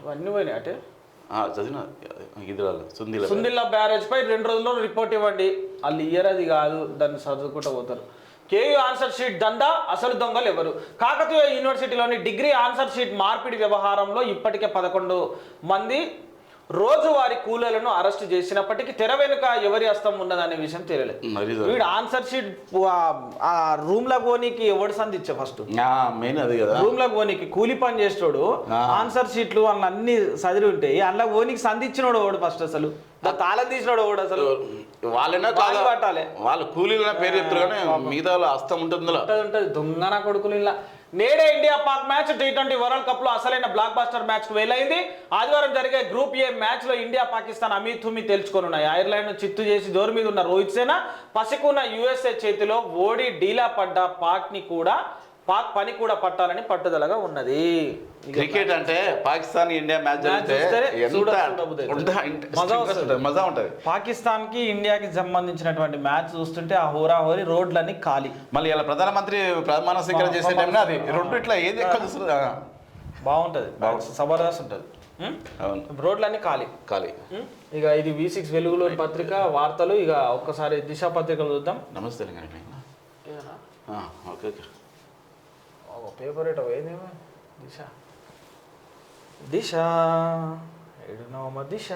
ఇవన్నీ పోయినాయి అంటే? చదివిన ఇదిరాలు సుందిల సుందిల్లా బ్యారేజ్ పై రెండు రోజుల్లో రిపోర్ట్ ఇవ్వండి. వాళ్ళు ఇయ్యర్ అది కాదు దాన్ని చదువుకుంటూ పోతారు. కేయూ ఆన్సర్ షీట్ దందా అసలు దొంగలు ఎవరు? కాకతీయ యూనివర్సిటీలోని డిగ్రీ ఆన్సర్ షీట్ మార్పిడి వ్యవహారంలో ఇప్పటికే పదకొండు మంది రోజువారీ కూలీలను అరెస్ట్ చేసినప్పటికీ తెర వెనుక ఎవరి హస్తం ఉన్నదనే విషయం తెలియలేదు. వీడు ఆన్సర్ షీట్ ఆ రూమ్లో పోనీకి ఎవడు సంధించే ఫస్ట్ మెయిన్ అది కదా. రూమ్లో పోనీకి కూలి పని చేసేటోడు. ఆన్సర్ షీట్లు అందులో అన్ని చదివి ఉంటాయి. అందులో పోనీకి సంధించినోడు ఓడు ఫస్ట్ అసలు? తాళం తీసినోడు ఓడు అసలు? వాళ్ళైనా వాళ్ళు కాదు పట్టాలి. వాళ్ళు కూలీల పేరు చెప్తారు కానీ మిగతా హస్తం. ఉంటది ఉంటది. దొంగన కొడుకులు ఇలా నేడే India Pak match T twenty world కప్లో అసలైన బ్లాక్ బాస్టర్ మ్యాచ్కు వేలైంది ఆదివారం జరిగే గ్రూప్ ఏ మ్యాచ్లో ఇండియా పాకిస్తాన్ అమీ తుమి తేల్చుకోనున్నాయి ఐర్లాండ్ చిత్తు చేసి దోరు మీద ఉన్న రోహిత్ సేన పసికున్న యుఎస్ఏ చేతిలో ఓడి డీలా పడ్డ పాక్ని కూడా పాక్ పని కూడా పట్టాలని పట్టుదలగా ఉన్నది. క్రికెట్ అంటే పాకిస్తాన్ ఇండియా మ్యాచ్ మజా. ఉంటుంది, పాకిస్తాన్కి ఇండియాకి సంబంధించినటువంటి మ్యాచ్ చూస్తుంటే ఆ హోరాహోరీ రోడ్లన్నీ ఖాళీ. మళ్ళీ ఇలా ప్రధానమంత్రి ప్రమాణ స్వీకారం చేసే టైంలో అది? రెండు ఇట్లా ఏది బాగుంటది. జబర్దస్త్ ఉంటుంది. రోడ్లన్నీ ఖాళీ. ఖాళీ? ఇక ఇది వి సిక్స్ వెలుగులోని పత్రిక వార్తలు. ఇక ఒక్కసారి దిశ పత్రికలు చూద్దాం. నమస్తే ఆ, ఓకే. ఓకే ఒక పేపర్ ఏటో ఏదేమో దిశ దిశ ఏడునవమ దిశ